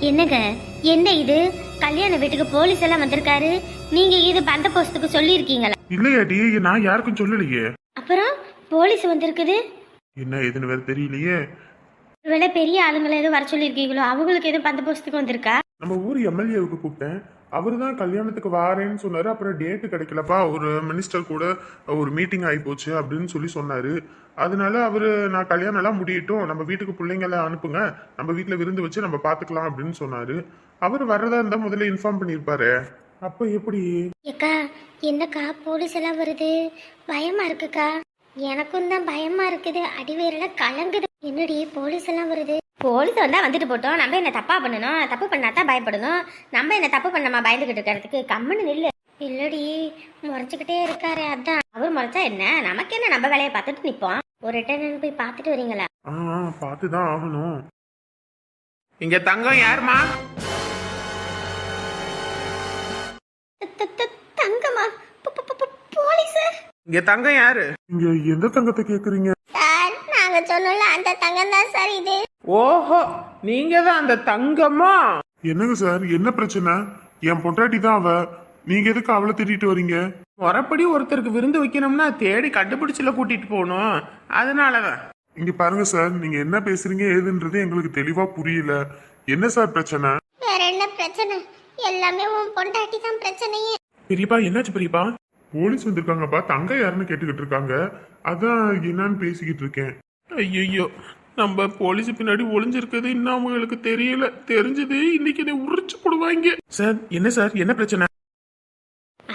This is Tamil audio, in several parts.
என்னங்க? என்ன இது? கல்யாண வீட்டுக்கு போலீஸ் எல்லாம் வந்திருக்காரு. நீங்க இது பந்த போஸ்துக்கு சொல்லியிருக்கீங்களா? இல்லையாடி நான் யாருக்கும் சொல்லலையே. அப்புறம் போலீஸ் வந்திருக்குது. என்ன ஏதுன்னு வேற தெரியலையே. ஒருவேளை பெரிய ஆளுங்களை எதுவும் வர சொல்லியிருக்கீங்களோ? அவங்களுக்கு எதுவும் பந்த போஸ்துக்கு வந்திருக்கா? நம்ம ஊர் எம்எல்ஏவுக்கு கூப்பிட்டேன். அவர் தான் கல்யாணத்துக்கு வாரேன்னு சொன்னாரு. அப்புறம் டேட்டு கிடைக்கலப்பா. ஒரு மினிஸ்டர் கூட ஒரு மீட்டிங் ஆகி போச்சு அப்படின்னு சொல்லி சொன்னாரு. அதனால அவரு நான் கல்யாணம் எல்லாம் முடியட்டும். நம்ம வீட்டுக்கு பிள்ளைங்களாம் அனுப்புங்க. நம்ம வீட்டில் விருந்து வச்சு நம்ம பார்த்துக்கலாம் அப்படின்னு சொன்னாரு. அவர் வர்றதா இருந்தா முதல்ல இன்ஃபார்ம் பண்ணியிருப்பாரு அப்ப எப்படி? ஏக்கா என்னக்கா போலீஸ் எல்லாம் வருது? பயமா இருக்குக்கா? எனக்கும் தான் பயமா இருக்குது. அடிவேரெல்லாம் கலங்குது. என்னடி போலீஸ் எல்லாம் வருது? போலீஸ் வந்தா வந்துட்டு போட்டோம். நம்ம என்ன தப்பா பண்ணணும்? தப்பு பண்ணா தான் பயப்படணும். நம்ம என்ன தப்பு பண்ணமா பயந்துகிட்டு இருக்கிறதுக்கு? கம்முன்னு நில்லு. இல்லடி முறைச்சுக்கிட்டே இருக்காரு அதான். அவர் முறைச்சா என்ன? நமக்கு என்ன? நம்ம வேலையை பார்த்துட்டு நிப்போம். ஒரு ரிட்டர்ன் போய் பார்த்துட்டு வரீங்களா? ஆ பார்த்து தான் ஆகணும். இங்க தங்கம் யாருமா த- த- தங்கம்மா போலீஸ். இங்க தங்கம் யாரு? இங்க எந்த தங்கத்தை கேக்குறீங்க? சார் நாங்க சொன்னோம்ல அந்த தங்கம் தான் சார் இது. ஓஹோ நீங்க தான் அந்த தங்கமா? என்னங்க சார் என்ன பிரச்சனை? என் பொண்டாட்டி தான் அவ. நீங்க எதுக்கு அவளை திட்டிட்டு வரீங்க? முறைப்படி ஒருத்தருக்கு விருந்து வைக்கணும்னா தேடி கண்டுபிடிச்சுல கூட்டிட்டு போகணும். அதனாலதான் இங்க பாருங்க சார் நீங்க என்ன பேசுறீங்க ஏதுன்றது எங்களுக்கு தெளிவா புரியல. என்ன சார் பிரச்சனை? வேற என்ன பிரச்சனை? எல்லாமே உன் பொண்டாட்டி தான் பிரச்சனையே. பெரியப்பா என்னாச்சு பெரியப்பா போலீஸ் வந்திருக்காங்கப்பா தங்க யாருன்னு கேட்டுக்கிட்டு இருக்காங்க. அதான் என்னன்னு பேசிக்கிட்டு இருக்கேன். ஐயோ நம்ம போலீஸ் பின்னாடி ஒளிஞ்சிருக்கிறது இன்னும் அவங்களுக்கு தெரியல. தெரிஞ்சது இன்னைக்கு என்னை உரிச்சு போடுவாங்க. சார் என்ன சார்? என்ன பிரச்சனை?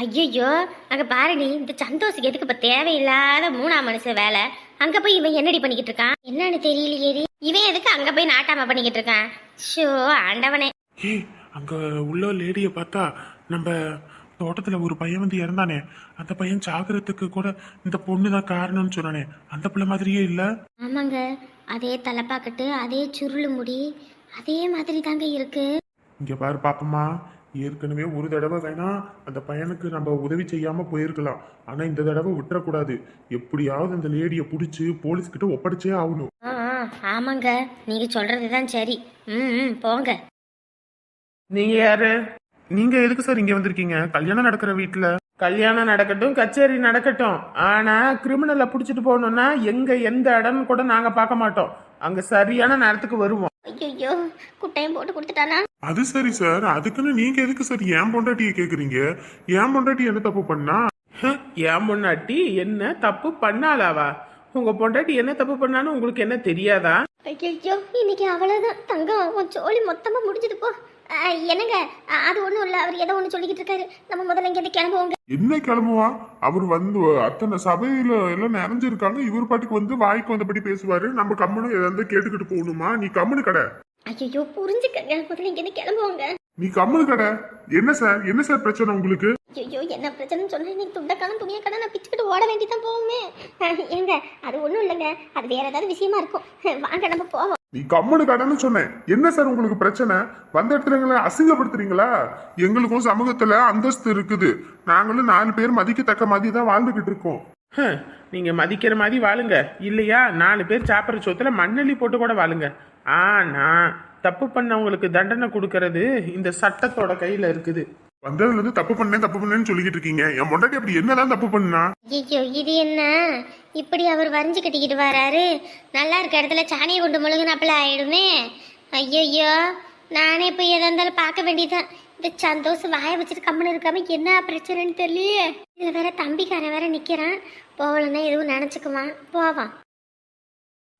ஐயோ அங்க பாருடி இந்த சந்தோஷுக்கு எதுக்கு இப்ப தேவையில்லாத மூணாம் மனுஷன் வேலை? அங்க போய் இவன் என்னடி பண்ணிக்கிட்டு இருக்கான்? என்னன்னு தெரியலையேடி. இவன் எதுக்கு அங்க போய் நாட்டாம பண்ணிக்கிட்டு இருக்கான்? ஷோ ஆண்டவனே. அங்க உள்ள லேடிய பார்த்தா நம்ம தோட்டத்துல ஒரு பையன் வந்து இறந்தானே அந்த பையன் சாகுறதுக்கு கூட இந்த பொண்ணு தான் காரணம்னு சொன்னானே அந்த பிள்ளை மாதிரியே இல்ல? ஆமாங்க அதே தலைப்பாக்கட்டு அதே சுருளு முடி அதே மாதிரி தாங்க இருக்கு. இங்க பாரு பாப்பம்மா ஏற்கனவே ஒரு தடவை வேணா அந்த பையனுக்கு நம்ம உதவி செய்யாம போயிருக்கலாம். ஆனா இந்த தடவை விட்டுறக்கூடாது. எப்படியாவது அந்த லேடிய புடிச்சு போலீஸ் கிட்ட ஒப்படைச்சே ஆகணும். ஆ ஆ, ஆமாங்க நீங்க சொல்றதுதான் சரி. ம் ம், போங்க. நீங்க யாரு? நீங்க எதுக்கு சார் இங்க வந்திருக்கீங்க? கல்யாணம் நடக்கிற வீட்டுல கல்யாணம் நடக்கட்டும் கச்சேரி நடக்கட்டும். ஆனா கிரிமினலை புடிச்சிட்டு போகணும்னா எங்க எந்த இடம்னு கூட நாங்க பார்க்க மாட்டோம். அங்க சரியான நேரத்துக்கு வருவோம். ஐயோ குட்டையும் போட்டு கொடுத்துட்டானா அது சரி சார். அதுக்குன்னு நீங்க எதுக்கு சார் ஏன் பொண்டாட்டியை கேக்குறீங்க? ஏன் பொண்டாட்டி என்ன தப்பு பண்ணா? ஹ, என் பொண்டாட்டி என்ன தப்பு பண்ணாலாவா உங்க பொண்டாட்டி என்ன தப்பு பண்ணான்னு உங்களுக்கு என்ன தெரியாதா? ஐயோ இன்னைக்கு அவ்வளவுதான் தங்கம் உன் சோழி மொத்தமா முடிஞ்சது போ. என்னங்க? அது ஒண்ணும் இல்ல. அவர் ஏதோ ஒண்ணு சொல்லிக்கிட்டு இருக்காரு. நம்ம முதல்ல இங்க இருந்து கிளம்புவோங்க. என்ன கிளம்புவா? அவர் வந்து அத்தனை சபையில எல்லாம் நிறைஞ்சிருக்காங்க இவர் பாட்டுக்கு வந்து வாய்க்கு வந்தபடி பேசுவாரு. நம்ம கம்முனு எதாவது கேட்டுக்கிட்டு போகணுமா? நீ கம்முனு கடை. ஐயோ புரிஞ்சுக்கங்க. முதல்ல இங்க இருந்து கிளம்புவோங்க. நீ கம்முனு கடை. என்ன சார்? என்ன சார் பிரச்சனை உங்களுக்கு? ஐயோ என்ன பிரச்சனைன்னு சொன்னா இன்னைக்கு துண்டக்கான துணியை கடை நான் பிச்சுக்கிட்டு ஓட வேண்டிதான் போவோமே ஆ, ஏங்க அது ஒண்ணும் இல்லைங்க. அது வேற ஏதாவது விஷயமா இருக்கும். வாங்க நம்ம போவோம். நீ கம்முனு கடன்னு சொன்னேன். என்ன சார் உங்களுக்கு பிரச்சனை? வந்த இடத்துல எங்களை அசிங்கப்படுத்துறீங்களா? எங்களுக்கும் சமூகத்துல அந்தஸ்து இருக்குது. நாங்களும் நாலு பேர் மதிக்கத்தக்க மாதிரி தான் வாழ்ந்துகிட்டு இருக்கோம். ஹ, நீங்க மதிக்கிற மாதிரி வாழுங்க. இல்லையா? நாலு பேர் சாப்பிட்ற சொத்துல மண்ணெல்லி போட்டு கூட வாழுங்க. ஆனா தப்பு பண்ணவங்களுக்கு தண்டனை கொடுக்கறது இந்த சட்டத்தோட கையில இருக்குது. வந்ததுல இருந்து தப்பு பண்ணேன் தப்பு பண்ணேன்னு சொல்லிக்கிட்டு இருக்கீங்க. என் பொண்டாட்டி அப்படி என்னதான் தப்பு பண்ணா? ஐயோ இது என்ன? இப்படி அவர் வரைஞ்சு கட்டிக்கிட்டு வராரு. நல்லா இருக்க இடத்துல சாணியை கொண்டு முழுங்கினாப்புல ஆயிடுமே. ஐயோ நானே போய் எதா இருந்தாலும் பார்க்க வேண்டியதுதான். இந்த சந்தோஷம் வாயை வச்சுட்டு கம்முன்னு இருக்காம என்ன பிரச்சனைன்னு தெரியலையே. இதுல வேற தம்பிக்காரன் வேற நிக்கிறான். போகலன்னா எதுவும் நினைச்சுக்குவான். போவான்.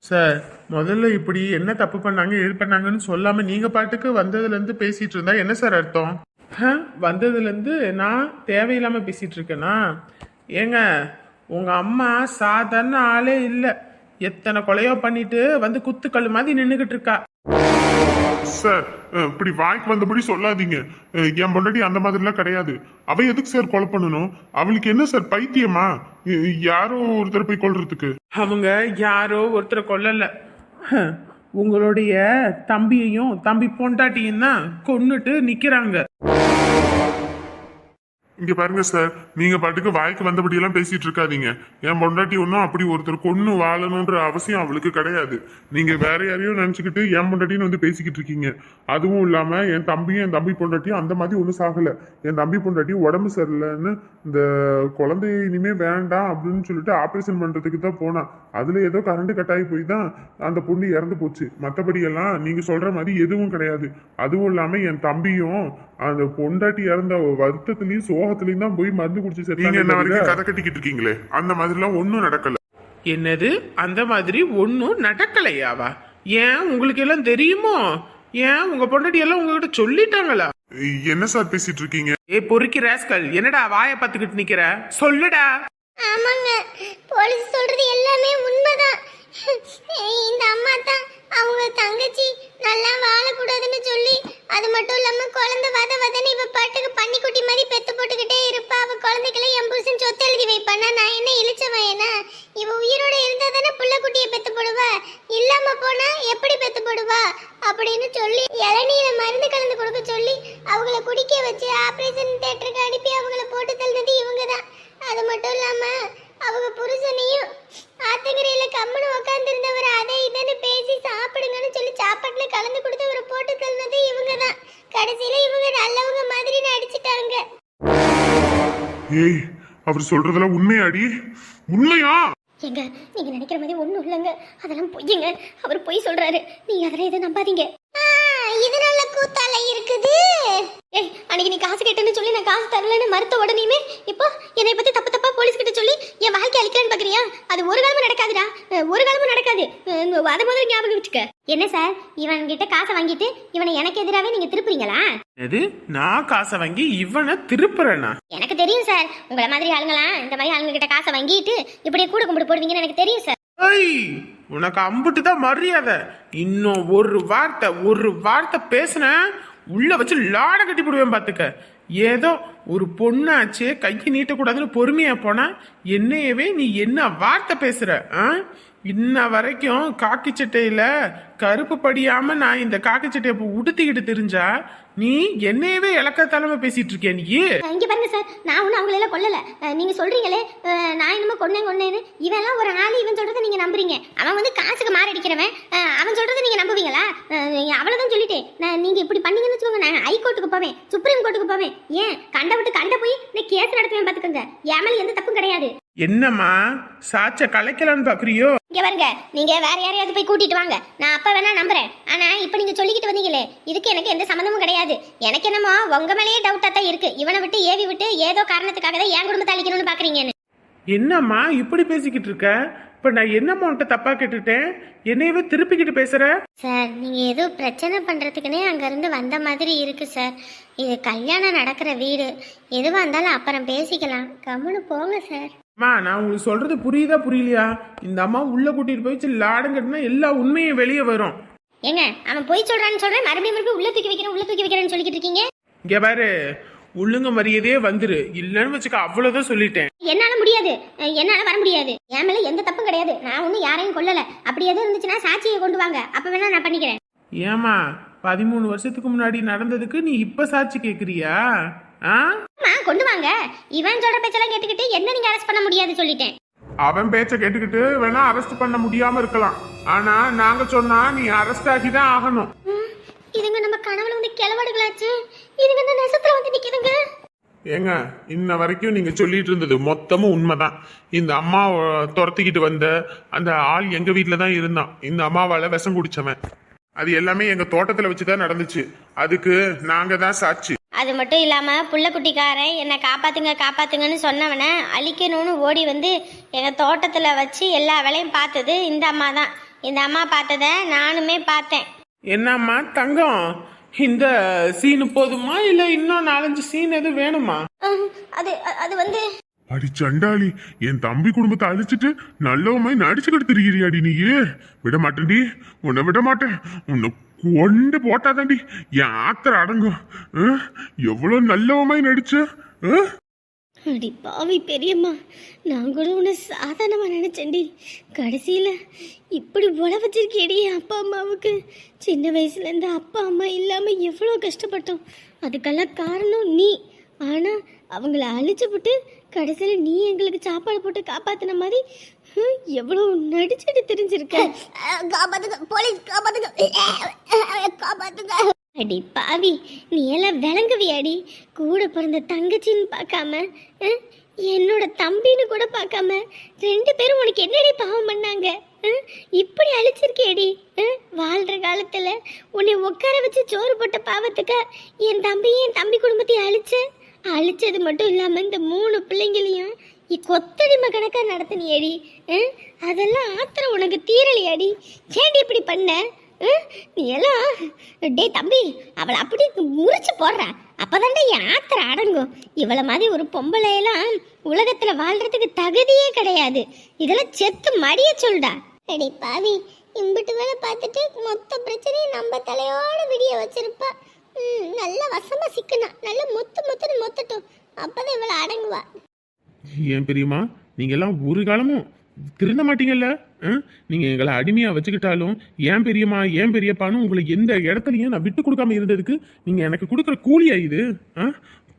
சார் முதல்ல இப்படி என்ன தப்பு பண்ணாங்க எது பண்ணாங்கன்னு சொல்லாம நீங்க பாட்டுக்கு வந்ததுல இருந்து பேசிட்டு இருந்தா என்ன சார் அர்த்தம்? ஹ, வந்ததுல இருந்து நான் தேவையில்லாம பேசிட்டு இருக்கேனா ஏங்க உங்க அம்மா சாதாரண ஆளே இல்ல. எத்தனை கொலையோ பண்ணிட்டு வந்து குத்துக்கல் மாதிரி நின்னுகிட்டு இருக்கா சார் இப்படி வாய்க்கு வந்தபடி சொல்லாதீங்க. என் பொண்டாட்டி அந்த மாதிரிலாம் கிடையாது. அவ எதுக்கு சார் கொலை பண்ணணும்? அவளுக்கு என்ன சார் பைத்தியமா? யாரோ ஒருத்தர் போய் கொல்றதுக்கு. அவங்க யாரோ ஒருத்தரை கொல்லல. உங்களுடைய தம்பியையும் தம்பி பொண்டாட்டியும் தான் கொன்னுட்டு நிக்கிறாங்க. இங்க பாருங்க சார் நீங்க பாட்டுக்கு வாய்க்கு வந்தபடி எல்லாம் பேசிட்டு இருக்காதீங்க. என் பொண்டாட்டி ஒன்றும் அப்படி ஒருத்தர் கொன்னு வாழணுன்ற அவசியம் அவளுக்கு கிடையாது. நீங்க வேற யாரையும் நினைச்சுக்கிட்டு என் பொண்டாட்டின்னு வந்து பேசிக்கிட்டு இருக்கீங்க. அதுவும் இல்லாம என் தம்பியும் என் தம்பி பொண்டாட்டியும் அந்த மாதிரி ஒன்றும் சாகல. என் தம்பி பொண்டாட்டி உடம்பு சரியில்லைன்னு இந்த குழந்தைய இனிமே வேண்டாம் அப்படின்னு சொல்லிட்டு ஆபரேஷன் பண்றதுக்கு தான் போனான் அதுல ஏதோ கரண்ட் கட்டாயி போய் தான் அந்த பொண்ணு இறந்து போச்சு. மற்றபடி எல்லாம் நீங்க சொல்ற மாதிரி எதுவும் கிடையாது. அதுவும் இல்லாம என் தம்பியும் அந்த பொண்டாட்டி இறந்த வருத்தத்திலயும் சோகத்திலயும் தான் போய் மருந்து குடிச்சு நீங்க என்ன வரைக்கும் கதை கட்டிக்கிட்டு இருக்கீங்களே அந்த மாதிரிலாம் ஒன்றும் நடக்கல. என்னது? அந்த மாதிரி ஒன்றும் நடக்கலையாவா? ஏன்? உங்களுக்கு எல்லாம் தெரியுமோ? ஏன்? உங்க பொண்டாட்டி எல்லாம் உங்ககிட்ட சொல்லிட்டாங்களா? என்ன சார் பேசிட்டு இருக்கீங்க ஏ பொறுக்கி ராஸ்கல். என்னடா வாயை பார்த்துக்கிட்டு நிக்கிற? சொல்லுடா. ஆமாங்க. போலீஸ் சொல்றது எல்லாமே உண்மைதான். இந்த அம்மா தான் அவங்க தங்கச்சி நல்லா வாழக்கூடாதுன்னு சொல்லி அது மட்டும் இல்லாம குழந்தை வத வதன்னு இவ பாட்டுக்கு பன்னிக்குட்டி மாதிரி பெத்து போட்டுக்கிட்டே இருப்பா அவ குழந்தைக்கெல்லாம் என் புருஷன் சொத்து எழுதி வைப்பானா நான் என்ன இழிச்சவன் என்ன இவ உயிரோட இருந்தா தானே புள்ள குட்டியை பெத்து போடுவா இல்லாம போனா எப்படி பெத்து போடுவா அப்படின்னு சொல்லி இளநீர மருந்து கலந்து கொடுக்க சொல்லி அவங்கள குடிக்க வச்சு ஆபரேஷன் தியேட்டருக்கு அனுப்பி அவங்கள போட்டு தள்ளினது இவங்க தான் அது மட்டும் இல்லாம அவங்க புருஷனையும் ஆத்தங்கரையில கம்முன்னு உட்காந்துருந்தவர் அதை இதுன்னு பேசி சாப்பிடுங்கன்னு சொல்லி சாப்பாட்டுல கலந்து கொடுத்து அவரை போட்டு தள்ளினது இவங்க தான் கடைசியில இவங்க நல்லவங்க மாதிரி நடிச்சிட்டாங்க ஏய் அவர் சொல்றதெல்லாம் உண்மையாடி உண்மையா? ஏங்க நீங்க நினைக்கிற மாதிரி ஒண்ணும் இல்லைங்க. அதெல்லாம் பொய்யுங்க அவர் பொய் சொல்றாரு. நீங்க அதெல்லாம் எதை நம்பாதீங்க. காசு தரலன்னு மறுத்த உடனேயுமே இப்போ என்னை பத்தி தப்பு தப்பா போலீஸ் கிட்ட சொல்லி என் வாழ்க்கை அழிக்கலான்னு பாக்குறியா? அது ஒரு காலமும் நடக்காதுடா. ஒரு காலமும் நடக்காது. அதை முதல்ல ஞாபகம் வச்சுக்க. என்ன சார் இவன் கிட்ட காசை வாங்கிட்டு இவனை எனக்கு எதிராகவே நீங்க திருப்புறீங்களா? எது நான் காசை வாங்கி இவனை திருப்புறேனா? எனக்கு தெரியும் சார் உங்களை மாதிரி ஆளுங்களாம் இந்த மாதிரி ஆளுங்க கிட்ட காசை வாங்கிட்டு இப்படியே கூட கும்பிட்டு போடுவீங்கன்னு எனக்கு தெரியும் சார் உனக்கு அம்புட்டு தான் மரியாதை. இன்னும் ஒரு வார்த்தை ஒரு வார்த்தை பேசுன உள்ள வச்சு லாட கட்டி போடுவேன் பாத்துக்க. ஏதோ ஒரு பொண்ணாச்சே கையை நீட்டக்கூடாதுன்னு பொறுமையா போனா என்னையவே நீ என்ன வார்த்தை பேசுற ஆ? இன்ன வரைக்கும் காக்கி சட்டையில கருப்பு படியாம நான் இந்த காக்கி சட்டையை இப்போ உடுத்திக்கிட்டு தெரிஞ்சா நீ என்னையவே இலக்க தலைமை பேசிட்டு இருக்கே நீ? இங்க பாருங்க சார். நான் ஒன்றும் அவங்களெல்லாம் கொல்லல. நீங்க சொல்றீங்களே நான் என்னமோ கொன்னேன் கொன்னேன்னு. இவெல்லாம் ஒரு ஆள் இவன் சொல்றதை நீங்க நம்புறீங்க. அவன் வந்து காசுக்கு மாரடிக்கிறவன் அவன் சொல்றதை நீங்க நம்புவீங்களா? அவ்வளவுதான் சொல்லிட்டேன். நான் நீங்க இப்படி பண்ணீங்கன்னு வச்சுக்கோங்க. நான் ஹைகோர்ட்டுக்கு போவேன். சுப்ரீம் கோர்ட்டுக்கு போவேன். ஏன்? கண்ட விட்டு கண்ட போய் நான் கேஸ் நடத்துவேன் பாத்துக்கோங்க. என் மேல எந்த தப்பும் கிடையாது. என்னம்மா சாச்ச கலைக்கலான்னு பாக்குறியோ? இங்க பாருங்க நீங்க வேற யாரையாவது போய் கூட்டிட்டு வாங்க. நான் அப்ப வேணா நம்புறேன். ஆனா இப்ப நீங்க சொல்லிக்கிட்டு வந்தீங்களே இதுக்கு எனக்கு எந்த சம்மந்தமும் கிடையாது. எனக்கு என்னமோ உங்க மேலேயே டவுட்டா தான் இருக்கு. இவனை விட்டு ஏவி விட்டு ஏதோ காரணத்துக்காக தான் என் குடும்பத்தை அழிக்கணும்னு பாக்குறீங்கன்னு. என்னம்மா இப்படி பேசிக்கிட்டு இருக்க? இப்ப நான் என்னம்மா உன்கிட்ட தப்பா கேட்டுட்டேன் என்னையவே திருப்பிக்கிட்டு பேசுற? சார் நீங்க ஏதோ பிரச்சனை பண்றதுக்குனே அங்க இருந்து வந்த மாதிரி இருக்கு சார். இது கல்யாணம் நடக்கிற வீடு. எதுவா இருந்தாலும் அப்புறம் பேசிக்கலாம். கம்முன்னு போங்க சார். அம்மா நான் உங்களுக்கு சொல்றது புரியுதா புரியலையா? இந்த அம்மா உள்ள கூட்டிட்டு போயிச்சு லாடுங்கன்னா எல்லா உண்மையும் வெளியே வரும். ஏங்க அவன் போய் சொல்றான்னு சொல்றேன் மறுபடியும் மறுபடியும் உள்ள தூக்கி வைக்கிறேன் உள்ள தூக்கி வைக்கிறேன்னு சொல்லிக்கிட்டு இருக்கீங்க? இங்க பாரு உள்ளுங்க மரியாதையே வந்துரு. இல்லைன்னு வச்சுக்க அவ்வளவுதான் சொல்லிட்டேன். என்னால முடியாது. என்னால வர முடியாது. என் மேல எந்த தப்பும் கிடையாது. நான் ஒன்றும் யாரையும் கொல்லல. அப்படி எதுவும் இருந்துச்சுன்னா சாட்சியை கொண்டு வாங்க. அப்ப வேணா நான் பண்ணிக்கிறேன். ஏமா பதிமூணு வருஷத்துக்கு முன்னாடி நடந்ததுக்கு நீ இப்ப சாட்சி கேக்குறியா? ஆ? கொண்டு வாங்க. இவன் சொல்ற பேச்செல்லாம் கேட்டுக்கிட்டு என்ன நீங்க அரெஸ்ட் பண்ண முடியாது சொல்லிட்டேன். அவன் பேச்ச கேட்டுக்கிட்டு வேணா அரெஸ்ட் பண்ண முடியாம இருக்கலாம். ஆனா நாங்க சொன்னா நீ அரெஸ்ட் ஆகி தான் ஆகணும் இதுங்க நம்ம கனவுல வந்து கிளவாடுகளாச்சு. இதுங்க இந்த நெசத்துல வந்து நிக்குதுங்க. ஏங்க இன்ன வரைக்கும் நீங்க சொல்லிட்டு இருந்தது மொத்தமும் உண்மைதான். இந்த அம்மா துரத்திக்கிட்டு வந்த அந்த ஆள் எங்க வீட்ல தான் இருந்தான். இந்த அம்மாவால விஷம் குடிச்சவன். அது எல்லாமே எங்க தோட்டத்துல வச்சுதான் நடந்துச்சு. அதுக்கு நாங்க தான் சாட்சி. அது மட்டும் இல்லாம புள்ளக்குட்டிக்காரன் என்னை காப்பாத்துங்க காப்பாத்துங்கன்னு சொன்னவனை அழிக்கணும்னு ஓடி வந்து எங்க தோட்டத்துல வச்சு எல்லா வேலையும் பார்த்தது இந்த அம்மா தான். இந்த அம்மா பார்த்ததை நானுமே பார்த்தேன். என்னம்மா தங்கம்? இந்த சீனு போதுமா இல்ல இன்னும் நாலஞ்சு சீன் எதுவும் வேணுமா? அது அது வந்து அடி சண்டாளி என் தம்பி குடும்பத்தை அழிச்சிட்டு நல்லவமாய் நடிச்சுக்கிட்டு திரிகிறியாடி நீயே. விட மாட்டேன்டி உன்னை விட மாட்டேன் உன்னை கொண்டு போட்டாதாண்டி. என் ஆத்திர அடங்கும். ஆ? எவ்வளவு நல்லவமாய் நடிச்சு? ஆ? அடி பாவி பெரியம்மா நான் கூட உன்னை சாதாரணமா நினைச்சேன்டி. கடைசியில இப்படி உழ வச்சிருக்கேடி அப்பா அம்மாவுக்கு. சின்ன வயசுல இருந்து அப்பா அம்மா இல்லாம எவ்வளோ கஷ்டப்பட்டோம். அதுக்கெல்லாம் காரணம் நீ. ஆனா அவங்கள அழிச்சு விட்டு கடைசியில் நீ எங்களுக்கு சாப்பாடு போட்டு காப்பாத்தின மாதிரி எவ்வளவு நடிச்சுட்டு தெரிஞ்சிருக்க? காப்பாத்துங்க போலீஸ் காப்பாத்துங்க. காப்பாத்துங்க. அடி பாவி நீ எல்லாம் விளங்குவியாடி? கூட பிறந்த தங்கச்சின்னு பார்க்காம என்னோட தம்பின்னு கூட பார்க்காம ரெண்டு பேரும் உனக்கு என்னடி பாவம் பண்ணாங்க? இப்படி அழிச்சிருக்கேடி வாழ்ற காலத்துல உன்னை உட்கார வச்சு சோறு போட்ட பாவத்துக்கு என் தம்பியும் என் தம்பி குடும்பத்தையும் அழிச்ச? அழிச்சது மட்டும் இல்லாம இந்த மூணு பிள்ளைங்களையும் நீ கொத்தடிமை கணக்கா நடத்தினியடி அதெல்லாம் ஆத்திரம் உனக்கு தீரலையாடி. சேண்டி இப்படி பண்ண நீ எல்லாம் டேய் தம்பி அவளை அப்படியே முறிச்சு போடுறா. அப்பதான்டா என் ஆத்திரம் அடங்கும். இவளை மாதிரி ஒரு பொம்பளையெல்லாம் உலகத்தில் வாழ்கிறதுக்கு தகுதியே கிடையாது. இதெல்லாம் செத்து மடிய சொல்டா. அடி பாவி இம்பிட்டு வேலை பார்த்துட்டு மொத்த பிரச்சனையும் நம்ம தலையோட விடிய வச்சிருப்பா. ம், வசமாக வசமா சிக்கனா நல்லா மொத்து மொத்துன்னு மொத்தட்டும். அப்போதான் இவளை அடங்குவா. ஏன் பெரியம்மா நீங்கள்லாம் ஒரு காலமும் திருந்த மாட்டீங்கல்ல ஆ? நீங்க எங்களை அடிமையா வச்சுக்கிட்டாலும் ஏன் பெரியம்மா ஏன் பெரியப்பான்னு உங்களை எந்த இடத்துலையும் நான் விட்டு கொடுக்காம இருந்ததுக்கு நீங்க எனக்கு கொடுக்குற கூலியா இது ஆ?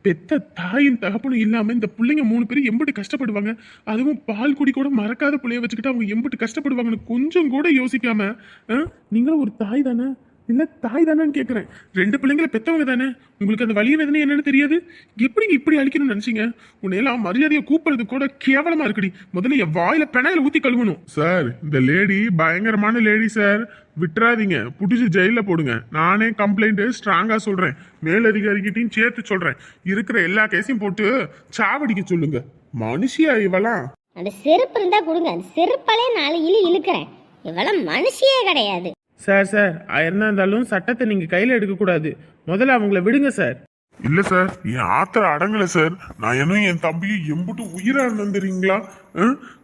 பெத்த தாயின் தகப்பனும் இல்லாமல் இந்த பிள்ளைங்க மூணு பேரும் எம்பிட்டு கஷ்டப்படுவாங்க அதுவும் பால் குடி கூட மறக்காத பிள்ளைய வச்சுக்கிட்டு அவங்க எம்பிட்டு கஷ்டப்படுவாங்கன்னு கொஞ்சம் கூட யோசிக்காம ஆ? நீங்களும் ஒரு தாய் தானே இல்ல தாய் தானேன்னு கேட்குறேன் ரெண்டு பிள்ளைங்களை பெத்தவங்க தானே? உங்களுக்கு அந்த வலிய வேதனை என்னன்னு தெரியாது? எப்படி நீங்க இப்படி அழிக்கணும்னு நினைச்சீங்க? உன்னையெல்லாம் மரியாதையை கூப்பிடுறது கூட கேவலமா இருக்குடி. முதல்ல என் வாயில பெனாயில ஊத்தி கழுவணும். சார் இந்த லேடி பயங்கரமான லேடி சார். விட்டுறாதீங்க. புடிச்சு ஜெயில போடுங்க. நானே கம்ப்ளைண்ட் ஸ்ட்ராங்கா சொல்றேன். மேலதிகாரிகிட்டையும் சேர்த்து சொல்றேன். இருக்கிற எல்லா கேஸையும் போட்டு சாவடிக்க சொல்லுங்க. மனுஷியா இவலாம் அந்த செருப்பு இருந்தா கொடுங்க. அந்த செருப்பாலே நாலு இழு இழுக்கிறேன். இவெல்லாம் மனுஷியே கிடையாது. சார் சார் என்ன இருந்தாலும் சட்டத்தை நீங்க கையில எடுக்கக்கூடாது முதல்ல அவங்கள விடுங்க சார். இல்ல சார். என் ஆத்திர அடங்கல சார். நான் என்ன என் தம்பியும் எம்புட்டு உயிரா இருந்துறீங்களா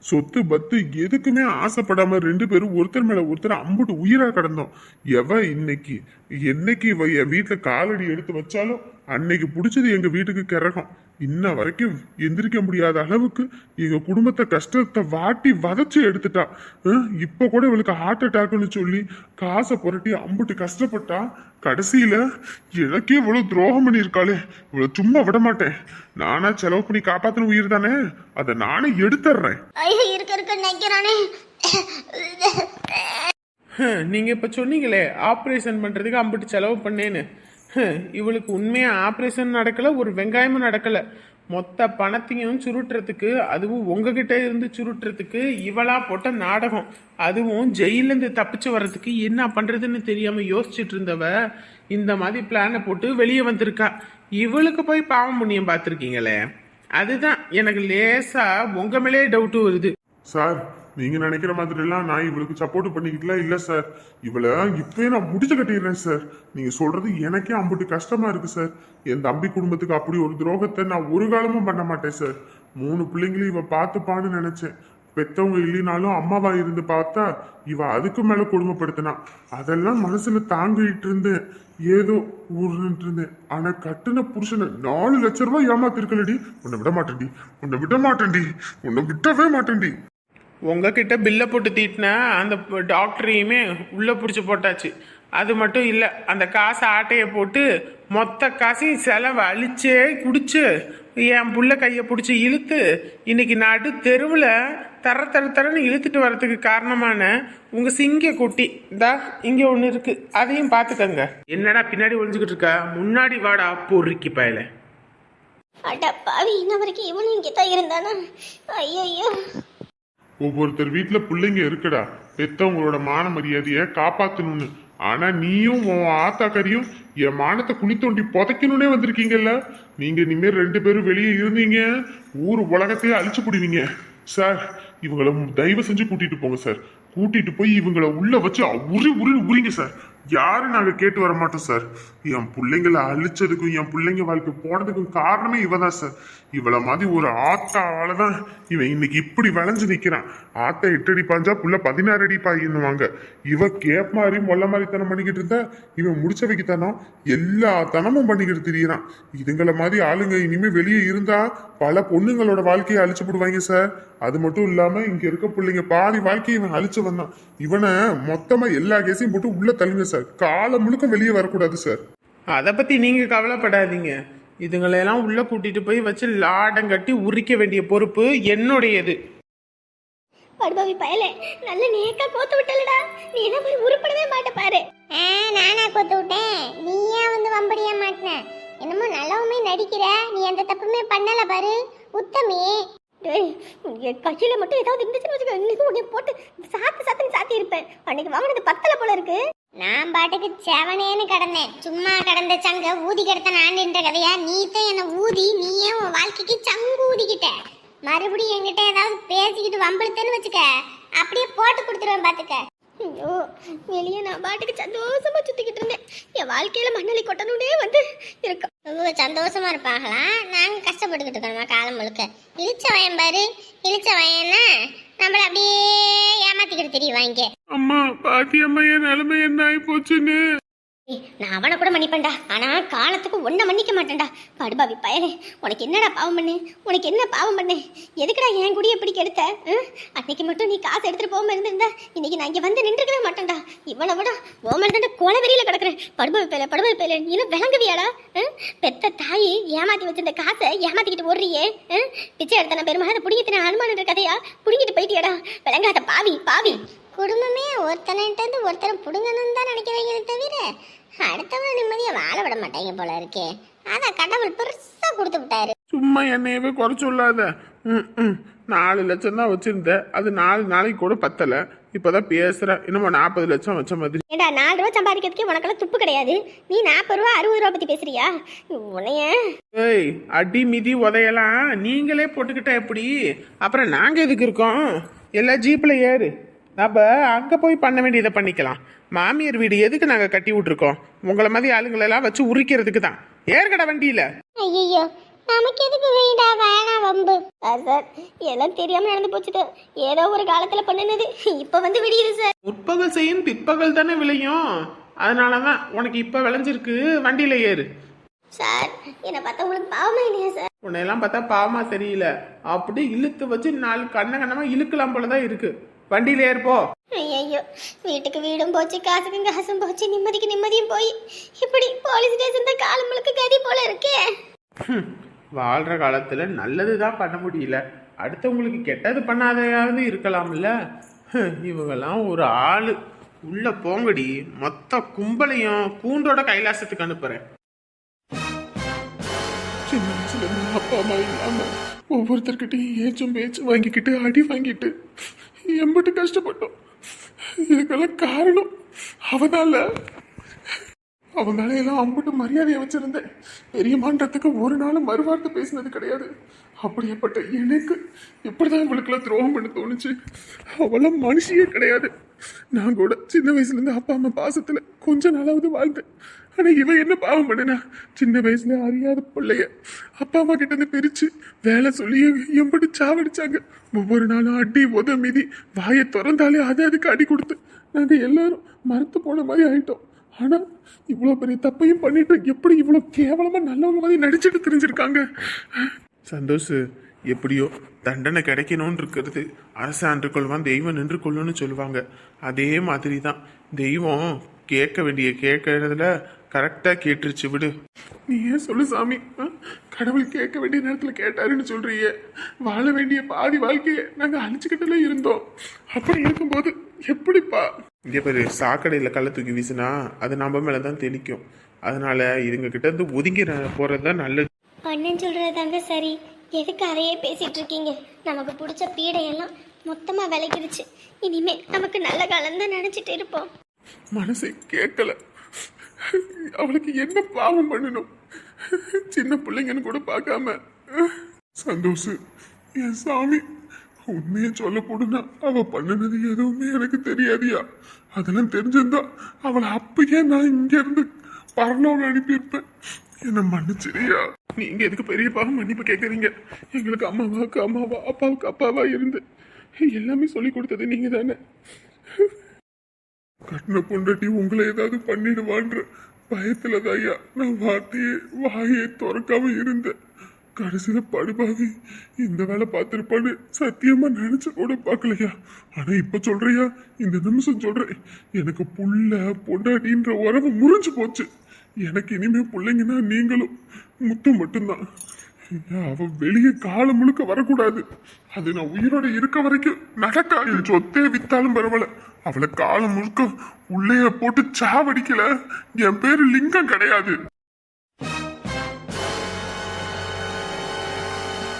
சொத்து பத்து எதுக்குமே ஆசைப்படாம ரெண்டு பேரும் ஒருத்தர் மேல ஒருத்தர் அம்புட்டு உயிரா கிடந்தோம். எவ இன்னைக்கு என்னைக்கு இவ என் வீட்டுல காலடி எடுத்து வச்சாலும் அன்னைக்கு பிடிச்சது எங்க வீட்டுக்கு கிறகம் இன்ன வரைக்கும் எந்திரிக்க முடியாத அளவுக்கு எங்க குடும்பத்தை கஷ்டத்தை வாட்டி வதச்சு எடுத்துட்டா. இப்ப கூட இவளுக்கு ஹார்ட் அட்டாக்னு சொல்லி காசை புரட்டி அம்புட்டு கஷ்டப்பட்டா கடைசியில எனக்கே இவ்வளவு துரோகம் பண்ணியிருக்காளே. இவ்வளவு சும்மா விட மாட்டேன். நானா செலவு பண்ணி காப்பாத்தின உயிர் தானே? அதை நானே எடுத்துடுறேன் ஐயோ இருக்க இருக்க நினைக்கிறானே. ஹம், நீங்க இப்ப சொன்னீங்களே ஆப்ரேஷன் பண்றதுக்கு அம்பிட்டு செலவு பண்ணேன்னு. இவளுக்கு உண்மையாக ஆப்ரேஷன் நடக்கல ஒரு வெங்காயமும் நடக்கலை. மொத்த பணத்தையும் சுருட்டுறதுக்கு அதுவும் உங்ககிட்ட இருந்து சுருட்டுறதுக்கு இவளா போட்ட நாடகம். அதுவும் ஜெயிலேருந்து தப்பிச்சு வர்றதுக்கு என்ன பண்ணுறதுன்னு தெரியாமல் யோசிச்சுட்டு இருந்தவ இந்த மாதிரி பிளானை போட்டு வெளியே வந்திருக்கா. இவளுக்கு போய் பாவம் புண்ணியம் பார்த்துருக்கீங்களே. அதுதான் எனக்கு லேசாக உங்க மேலே டவுட்டு வருது. சார் நீங்க நினைக்கிற மாதிரி எல்லாம் நான் இவளுக்கு சப்போர்ட் பண்ணிக்கிட்டுலாம் இல்ல சார் இவளை இப்பவே நான் முடிச்சு கட்டிடுறேன் சார் நீங்க சொல்றது எனக்கே அம்புட்டு கஷ்டமா இருக்கு சார் என் தம்பி குடும்பத்துக்கு அப்படி ஒரு துரோகத்தை நான் ஒரு காலமும் பண்ண மாட்டேன் சார் மூணு பிள்ளைங்களையும் இவ பார்த்துப்பான்னு நினைச்சேன். பெத்தவங்க இல்லைனாலும் அம்மாவா இருந்து பார்த்தா இவ அதுக்கு மேல கொடுமைப்படுத்தினா. அதெல்லாம் மனசுல தாங்கிட்டு இருந்தேன். ஏதோ ஊர்னுட்டு இருந்தேன். ஆனா கட்டின புருஷனை நாலு லட்ச ரூபாய் ஏமாத்திருக்கலடி. உன்னை விட மாட்டேன்டி. உன்னை விட மாட்டேன்டி. உன்னை விட்டவே மாட்டேன்டி. உங்ககிட்ட பில்லை போட்டு தீட்டினா அந்த டாக்டரையுமே உள்ளே பிடிச்சி போட்டாச்சு. அது மட்டும் இல்லை அந்த காசை ஆட்டையை போட்டு மொத்த காசையும் செலவை அழிச்சே குடிச்சு என் புள்ள கையை பிடிச்சி இழுத்து இன்னைக்கு நடு தெருவில் தர தர தரன்னு இழுத்துட்டு வர்றதுக்கு காரணமான உங்கள் சிங்க குட்டி. இந்தா இங்கே ஒன்று இருக்கு. அதையும் பார்த்துக்கங்க என்னடா பின்னாடி ஒழிஞ்சுக்கிட்டு இருக்கா? முன்னாடி வாடா பொறுக்கி பயல. அடப்பாவி இன்ன வரைக்கும் இவனும் இங்கே தான் இருந்தானா? ஐயோ ஒவ்வொருத்தர் வீட்டுல பிள்ளைங்க இருக்குடா. பெத்தவங்களோட மான மரியாதைய காப்பாத்தணும்னு. ஆனா நீயும் உன் ஆத்தாக்கரியும் என் மானத்தை குழி தோண்டி புதைக்கணும்னே வந்திருக்கீங்கல்ல. நீங்க இனிமேல் ரெண்டு பேரும் வெளியே இருந்தீங்க ஊர் உலகத்தையே அழிச்சு போடுவீங்க. சார் இவங்களை தயவு செஞ்சு கூட்டிட்டு போங்க சார். கூட்டிட்டு போய் இவங்களை உள்ள வச்சு உரி உரி உரிங்க சார். யாரும் நாங்க கேட்டு வர மாட்டோம் சார் என் பிள்ளைங்களை அழிச்சதுக்கும் என் பிள்ளைங்க வாழ்க்கை போனதுக்கும் காரணமே இவ தான் சார் இவளை மாதிரி ஒரு ஆத்தாவால தான் இவன் இன்னைக்கு இப்படி விளைஞ்சு நிக்கிறான். ஆட்டை எட்டு அடி பாஞ்சா புள்ள பதினாறு அடி பாயின்னுவாங்க. இவ கேப் மாதிரி மொல்ல மாதிரி தனம் பண்ணிக்கிட்டு இருந்தா இவன் முடிச்ச வைக்கத்தானோ எல்லா தனமும் பண்ணிக்கிட்டு திரியறான். இதுங்கள மாதிரி ஆளுங்க இனிமே வெளியே இருந்தா பல பொண்ணுங்களோட வாழ்க்கையை அழிச்சு போடுவாங்க சார் அது மட்டும் இல்லாம இங்க இருக்க பிள்ளைங்க பாதி வாழ்க்கையை இவன் அழிச்சு வந்தான். இவனை மொத்தமா எல்லா கேஸையும் போட்டு உள்ள தள்ளுங்க சார் காலம் முழுக்க வெளியே வரக்கூடாது சார் அதை பற்றி நீங்கள் கவலைப்படாதீங்க. இதுங்களையெல்லாம் உள்ள கூட்டிட்டு போய் வச்சு லாடம் கட்டி உரிக்க வேண்டிய பொறுப்பு என்னுடையது. படுபாவி பயலே. நல்ல நேக்கா கோத்து விட்டலடா. நீ என்ன போய் உருப்படவே மாட்ட பாரு. நானா கோத்து விட்டேன். நீ ஏன் வந்து வம்படியா மாட்டின? என்னமோ நல்லவுமே நடிக்கிற. நீ எந்த தப்புமே பண்ணல பாரு. உத்தமி. கையில மட்டும் ஏதாவது இருந்துச்சுன்னு வச்சுக்கோ. இன்னைக்கு போட்டு சாத்து சாத்துன்னு சாத்தி இருப்பேன் அன்னைக்கு வாங்கினது பத்தல போல இருக்கு. நான் பாட்டுக்கு செவனேன்னு கடந்தேன். சும்மா கடந்த சங்க ஊதி கிடத்த நாண்டுன்ற கதையா நீ தான் என்ன ஊதி நீயே உன் வாழ்க்கைக்கு சங்கு ஊதிக்கிட்ட மறுபடியும் என்கிட்ட ஏதாவது பேசிக்கிட்டு வம்பிழுத்தேன்னு வச்சுக்க. அப்படியே போட்டு கொடுத்துருவேன் பாத்துக்க. ஐயோ வெளியே நான் பாட்டுக்கு சந்தோஷமா சுத்திக்கிட்டு இருந்தேன். என் வாழ்க்கையில மண்ணலி கொட்டணும்னே வந்து இருக்கும் ரொம்ப சந்தோஷமா இருப்பாங்களா? நாங்க கஷ்டப்பட்டுக்கிட்டு இருக்கோமா காலம் முழுக்க. இழிச்ச வயன் பாரு. இழிச்ச வயன்னா நம்மள அப்படியே ஏமாத்திக்கிட்டு தெரியுவாங்க அம்மா பாத்தியம்மா என் நிலைமை என்ன ஆகி போச்சுன்னு? நான் அவனை கூட மன்னிப்பேன்டா. ஆனால் காலத்துக்கு ஒன்றை மன்னிக்க மாட்டேன்டா. படுபாவி பயலே. உனக்கு என்னடா பாவம் பண்ணு? உனக்கு என்ன பாவம் பண்ணு? எதுக்குடா என் குடியை எப்படி கெடுத்த? அன்னைக்கு மட்டும் நீ காசு எடுத்துகிட்டு போகாம இருந்திருந்தா இன்னைக்கு நான் இங்கே வந்து நின்றுக்கவே மாட்டேன்டா. இவனை விட ஓமல் தான் கொலை கிடக்குறேன். படுபாவி பயல படுபாவி பயல. நீ இன்னும் விளங்குவியாடா? பெத்த தாய் ஏமாத்தி வச்சிருந்த காசை ஏமாத்திக்கிட்டு ஓடுறியே? பிச்சை எடுத்த நான் பெருமாள் அதை பிடிங்கிட்டு அனுமானன்ற கதையா? பிடிங்கிட்டு போயிட்டியாடா. விளங்காத பாவி பாவி. குடும்பமே ஒருத்தனிட்ட இருந்து ஒருத்தரை புடுங்கணும்னு தான் நினைக்கிறீங்களே தவிர அடுத்தவங்க நிம்மதியா வாழ விட மாட்டாங்க போல இருக்கே. அதான் கடவுள் பெருசா கொடுத்து விட்டாரு. சும்மா என்னையவே குறை சொல்லாத. ம். நாலு லட்சம் தான் வச்சிருந்த. அது நாலு நாளைக்கு கூட பத்தல. இப்பதான் பேசுற. என்னமோ நாற்பது லட்சம் வச்ச மாதிரி. ஏண்டா நாலு ரூபா சம்பாதிக்கிறதுக்கே உனக்கெல்லாம் துப்பு கிடையாது? நீ நாற்பது ரூபா அறுபது ரூபா பத்தி பேசுறியா? உன்னைய. ஏய் அடி மிதி உதையெல்லாம் நீங்களே போட்டுக்கிட்டா எப்படி? அப்புறம் நாங்க எதுக்கு இருக்கோம்? எல்லாம் ஜீப்ல ஏறு. நம்ம அங்க போய் பண்ண வேண்டியதை பண்ணிக்கலாம். மாமியார் வீடு எதுக்கு நாங்க கட்டி விட்டுருக்கோம்? உங்களை மாதிரி ஆளுங்களெல்லாம் வச்சு உரிக்கிறதுக்கு தான். ஏற்கட வண்டியில. ஐயோ நமக்கு எதுக்கு வேண்டா வேணாம் வம்பு. சார் சார் எல்லாம் தெரியாம நடந்து போச்சுட்டு ஏதோ ஒரு காலத்துல பண்ணுனது. இப்ப வந்து விடியுது சார். முற்பகல் செய்யும் பிற்பகல் தானே விளையும். அதனாலதான் உனக்கு இப்ப விளைஞ்சிருக்கு வண்டியில ஏறு. சார் என்னை பார்த்தா உங்களுக்கு பாவமா இல்லையா சார்? உன்னையெல்லாம் பார்த்தா பாவமா தெரியல. அப்படி இழுத்து வச்சு நாலு கண்ண கண்ணமா இழுக்கலாம் போலதான் இருக்கு. வண்டியில ஏறுப்போ. ஐயோ வீட்டுக்கு வீடும் போச்சு காசுக்கும் காசும் போச்சு நிம்மதிக்கு நிம்மதியும் போய். இப்படி போலீஸ் ஸ்டேஷன் தான் காலம் முழுக்க கதி போல இருக்கே. ஹம், வாழ்ற காலத்துல நல்லதுதான் பண்ண முடியல. அடுத்தவங்களுக்கு கெட்டது பண்ணாதையாவது இருக்கலாம்ல. இவங்கெல்லாம் ஒரு ஆளு. உள்ள போங்கடி மொத்த கும்பலையும் கூண்டோட கைலாசத்துக்கு அனுப்புறேன். சின்ன வயசுல அப்பா அம்மா இல்லாம ஒவ்வொருத்தர்கிட்டையும் ஏச்சும் பேச்சும் வாங்கிக்கிட்டு அடி வாங்கிட்டு. எம்பிட்டு கஷ்டப்பட்டோம். இதுக்கெல்லாம் காரணம் அவனால. அவன் மேலையெல்லாம் அம்பிட்டு மரியாதையை வச்சிருந்தேன். பெரியமான்றதுக்கு ஒரு நாள் மறுவார்த்தை பேசினது கிடையாது. அப்படியேப்பட்ட எனக்கு இப்படிதான் இவளுக்கெல்லாம் துரோகம் பண்ண தோணுச்சு. அவளாம் மனுஷியே கிடையாது. நான் கூட சின்ன வயசுலேருந்து அப்பா அம்மா பாசத்தில் கொஞ்ச நாளாவது வாழ்ந்தேன். ஆனா இவ என்ன பாவம் பண்ணனா? சின்ன வயசுல அறியாத பிள்ளைய. அப்பா அம்மா கிட்ட இருந்து பிரிச்சு வேலை சொல்லி எம்படி சாவடிச்சாங்க. ஒவ்வொரு நாளும் அடி உத மிதி வாயை திறந்தாலே அது அதுக்கு அடி கொடுத்து நாங்க எல்லாரும் மரத்து போன மாதிரி ஆயிட்டோம். ஆனா இவ்வளோ பெரிய தப்பையும் பண்ணிட்டு எப்படி இவ்வளோ கேவலமா நல்லவங்க மாதிரி நடிச்சுட்டு தெரிஞ்சிருக்காங்க? சந்தோஷ் எப்படியோ தண்டனை கிடைக்கணும்னு இருக்கிறது. அரசாண்டு கொள்வான் தெய்வம் நின்று கொள்ளும்னு சொல்லுவாங்க. அதே மாதிரி தான் தெய்வம் கேட்க வேண்டிய கேட்கறதுல கரெக்டா கேட்டுருச்சு விடு. நீ ஏன் சொல்லு சாமி? ஆ? கடவுள் கேட்க வேண்டிய நேரத்துல கேட்டாருன்னு சொல்றியே வாழ வேண்டிய பாதி வாழ்க்கையை நாங்க அழிச்சுக்கிட்டுல இருந்தோம். அப்படி இருக்கும்போது எப்படிப்பா? இங்கே பேரு சாக்கடையில் கள்ள தூக்கி வீசினா அது நம்ம மேலே தான் தெளிக்கும். அதனால இதுங்க கிட்ட இருந்து ஒதுங்கி போகிறது தான் நல்லது. அண்ணன் சொல்றது தாங்க சரி. எதுக்கு அதையே பேசிட்டு இருக்கீங்க? நமக்கு பிடிச்ச பீடையெல்லாம் மொத்தமா விளைக்கிடுச்சு இனிமே நமக்கு நல்ல காலம் தான் நினைச்சிட்டு இருப்போம். மனசை கேட்கல. அவளுக்கு என்ன பாவம் பண்ணணும்? சின்ன பிள்ளைங்கன்னு கூட பார்க்காம. சந்தோஷ் என் சாமி உண்மையை சொல்ல போடுனா அவ பண்ணினது எதுவுமே எனக்கு தெரியாதியா? அதெல்லாம் தெரிஞ்சிருந்தா அவளை அப்பயே நான் இங்க இருந்து பரலோகம் அனுப்பியிருப்பேன். என்ன மன்னிச்சிரியா நீங்க எதுக்கு பெரிய பாவம் மன்னிப்பு கேட்குறீங்க எங்களுக்கு அம்மாவாக்கு அம்மாவா அப்பாவுக்கு அப்பாவா இருந்து எல்லாமே சொல்லி கொடுத்தது நீங்க தானே கட்டின பொண்டாட்டி உங்களை ஏதாவது பண்ணிடுவான்ற பயத்துல தாயா நான் வார்த்தையே வாயை திறக்காம இருந்தேன். கடைசியில படுபாவி இந்த வேலை பார்த்துருப்பான்னு சத்தியமா நினைச்சு கூட பார்க்கலையா? ஆனா இப்ப சொல்றியா? இந்த நிமிஷம் சொல்றேன். எனக்கு புள்ள பொண்டாட்டின்ற உறவு முறிஞ்சு போச்சு. எனக்கு இனிமே பிள்ளைங்கன்னா நீங்களும் முத்து மட்டும்தான். அவ வெளியே காலம் முழுக்க வரக்கூடாது. அது நான் உயிரோட இருக்க வரைக்கும் நடக்கா? என் சொத்தே வித்தாலும் பரவாயில்ல. அவளை காலம் முழுக்க உள்ளே போட்டு சாவடிக்கல. என் பேரு லிங்கம் கிடையாது.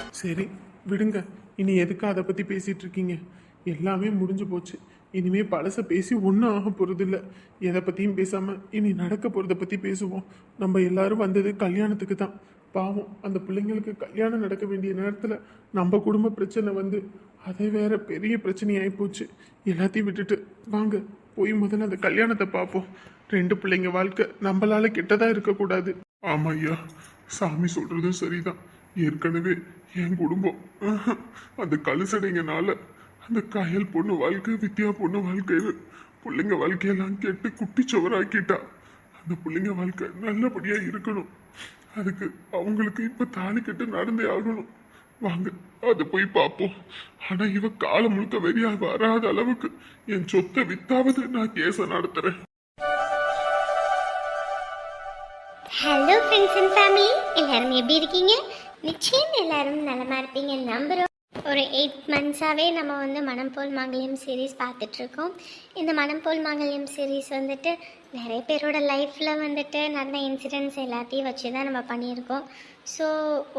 சரி விடுங்க. இனி எதுக்கு அதை பத்தி பேசிட்டு இருக்கீங்க? எல்லாமே முடிஞ்சு போச்சு. இனிமே பழச பேசி ஒன்றும் ஆக போகிறதில்ல எதை பற்றியும் பேசாமல் இனி நடக்க போகிறத பற்றி பேசுவோம். நம்ம எல்லாரும் வந்தது கல்யாணத்துக்கு தான். பாவம் அந்த பிள்ளைங்களுக்கு கல்யாணம் நடக்க வேண்டிய நேரத்தில் நம்ம குடும்ப பிரச்சனை வந்து அதை வேற பெரிய பிரச்சனையாகி போச்சு. எல்லாத்தையும் விட்டுட்டு வாங்க போய் முதல்ல அந்த கல்யாணத்தை பார்ப்போம். ரெண்டு பிள்ளைங்க வாழ்க்கை நம்மளால கெட்டதா இருக்கக்கூடாது. ஆமா ஐயா சாமி சொல்றதும் சரிதான். ஏற்கனவே என் குடும்பம் அந்த கழுசடைங்கனால அந்த காயல் பொண்ணு வாழ்க்கை வித்யா பொண்ணு வாழ்க்கையில் பிள்ளைங்க வாழ்க்கையெல்லாம் கேட்டு குட்டி சுவராக்கிட்டா அந்த பிள்ளைங்க வாழ்க்கை நல்லபடியாக இருக்கணும். அதுக்கு அவங்களுக்கு இப்ப தாலி கட்டு நடந்தே ஆகணும். வாங்க அதை போய் பார்ப்போம் ஆனா இவ காலம் முழுக்க வெறியா வராத அளவுக்கு என் சொத்தை வித்தாவது நான் கேஸை நடத்துறேன். ஹலோ ஃப்ரெண்ட்ஸ் அண்ட் ஃபேமிலி எல்லாரும் எப்படி இருக்கீங்க? நிச்சயம் எல்லாரும் நலமா இருப்பீங்க நம்புறோம். ஒரு எயிட் மந்த்ஸாகவே நம்ம வந்து மனம் போல் மாங்கல்யம் சீரீஸ் பார்த்துட்ருக்கோம். இந்த மனம் போல் மாங்கல்யம் சீரீஸ் வந்துட்டு நிறைய பேரோட லைஃப்பில் வந்துட்டு நடந்த இன்சிடென்ட்ஸ் எல்லாத்தையும் வச்சு தான் நம்ம பண்ணியிருக்கோம். ஸோ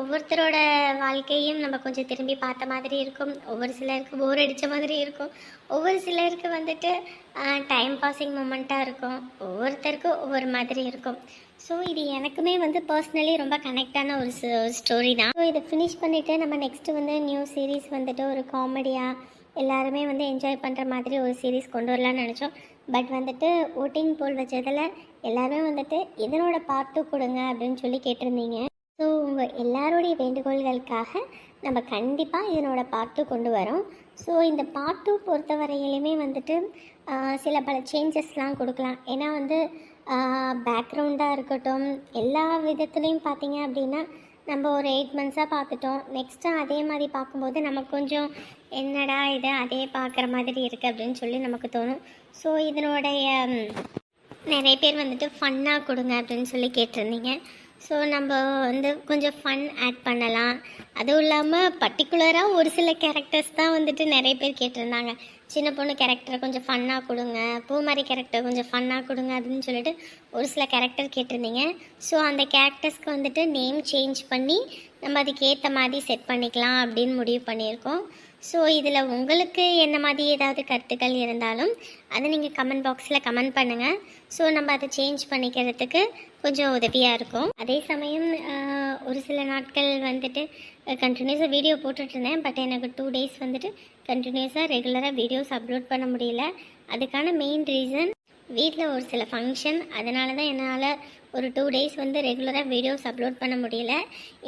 ஒவ்வொருத்தரோட வாழ்க்கையும் நம்ம கொஞ்சம் திரும்பி பார்த்த மாதிரி இருக்கும். ஒவ்வொரு சிலருக்கு போர் அடித்த மாதிரி இருக்கும். ஒவ்வொரு சிலருக்கு வந்துட்டு டைம் பாசிங் மூமெண்ட்டாக இருக்கும். ஒவ்வொருத்தருக்கும் ஒவ்வொரு மாதிரி இருக்கும். ஸோ இது எனக்குமே வந்து பர்சனலி ரொம்ப கனெக்டான ஒரு ஸ்டோரி தான். ஸோ இதை ஃபினிஷ் பண்ணிவிட்டு நம்ம நெக்ஸ்ட்டு வந்து நியூ சீரீஸ் வந்துட்டு ஒரு காமெடியாக எல்லாருமே வந்து என்ஜாய் பண்ணுற மாதிரி ஒரு சீரீஸ் கொண்டு வரலாம்னு நினச்சோம். பட் வந்துட்டு ஓட்டிங் போல் வச்சதில் எல்லாருமே வந்துட்டு இதனோட பார்ட் டூ கொடுங்க அப்படின்னு சொல்லி கேட்டிருந்தீங்க. ஸோ உங்கள் எல்லாருடைய வேண்டுகோள்களுக்காக நம்ம கண்டிப்பாக இதனோட பார்ட் டூ கொண்டு வரோம். ஸோ இந்த பார்ட் டூ பொறுத்த வரையிலுமே வந்துட்டு சில பல சேஞ்சஸ்லாம் கொடுக்கலாம். ஏன்னா வந்து பேக்ரவுண்டாக இருக்கட்டும் எல்லா விதத்துலேயும் பார்த்தீங்க அப்படின்னா நம்ம ஒரு எயிட் மந்த்ஸாக பார்த்துட்டோம். நெக்ஸ்ட்டு அதே மாதிரி பார்க்கும்போது நமக்கு கொஞ்சம் என்னடா இது? அதே பார்க்குற மாதிரி இருக்குது அப்படின்னு சொல்லி நமக்கு தோணும். ஸோ இதனுடைய நிறைய பேர் வந்துட்டு ஃபன்னாக கொடுங்க அப்படின்னு சொல்லி கேட்டிருந்தீங்க. ஸோ நம்ம வந்து கொஞ்சம் ஃபன் ஆட் பண்ணலாம். அதுவும் இல்லாமல் பர்டிகுலராக ஒரு சில கேரக்டர்ஸ் தான் வந்துட்டு நிறைய பேர் கேட்டிருந்தாங்க. சின்ன பொண்ணு கேரக்டரை கொஞ்சம் ஃபன்னாக கொடுங்க. பூமாரி கேரக்டர் கொஞ்சம் ஃபன்னாக கொடுங்க அப்படின்னு சொல்லிட்டு ஒரு சில கேரக்டர் கேட்டிருந்தீங்க. ஸோ அந்த கேரக்டர்ஸ்க்கு வந்துட்டு நேம் சேஞ்ச் பண்ணி நம்ம அதுக்கேற்ற மாதிரி செட் பண்ணிக்கலாம் அப்படின்னு முடிவு பண்ணியிருக்கோம். ஸோ இதில் உங்களுக்கு என்ன மாதிரி ஏதாவது கருத்துக்கள் இருந்தாலும் அதை நீங்கள் கமெண்ட் பாக்ஸில் கமெண்ட் பண்ணுங்கள் ஸோ நம்ம அதை சேஞ்ச் பண்ணிக்கிறதுக்கு கொஞ்சம் உதவியாக இருக்கும். அதே சமயம் ஒரு சில நாட்கள் வந்துட்டு கண்டினியூஸாக வீடியோ போட்டுட்ருந்தேன் பட் எனக்கு டூ டேஸ் வந்துட்டு கண்டினியூஸாக ரெகுலராக வீடியோஸ் அப்லோட் பண்ண முடியல. அதுக்கான மெயின் ரீசன் வீட்டில் ஒரு சில ஃபங்க்ஷன் அதனால தான் என்னால் ஒரு டூ டேஸ் வந்து ரெகுலராக வீடியோஸ் அப்லோட் பண்ண முடியல.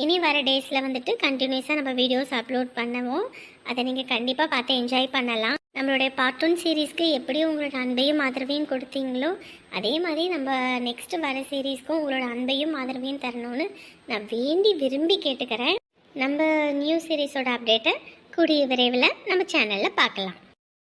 இனி வர டேஸில் வந்துட்டு கண்டினியூஸாக நம்ம வீடியோஸ் அப்லோட் பண்ணுவோம். அதை நீங்கள் கண்டிப்பாக பார்த்து என்ஜாய் பண்ணலாம். நம்மளுடைய பார்ட்டூன் சீரீஸ்க்கு எப்படி உங்களோட அன்பையும் ஆதரவையும் கொடுத்தீங்களோ அதே மாதிரி நம்ம நெக்ஸ்ட் வர சீரீஸ்க்கும் உங்களோட அன்பையும் ஆதரவையும் தரணும்னு நான் வேண்டி விரும்பி கேட்டுக்கிறேன். நம்ம நியூ சீரீஸோட அப்டேட்டை கூடிய விரைவில் நம்ம சேனலில் பார்க்கலாம்.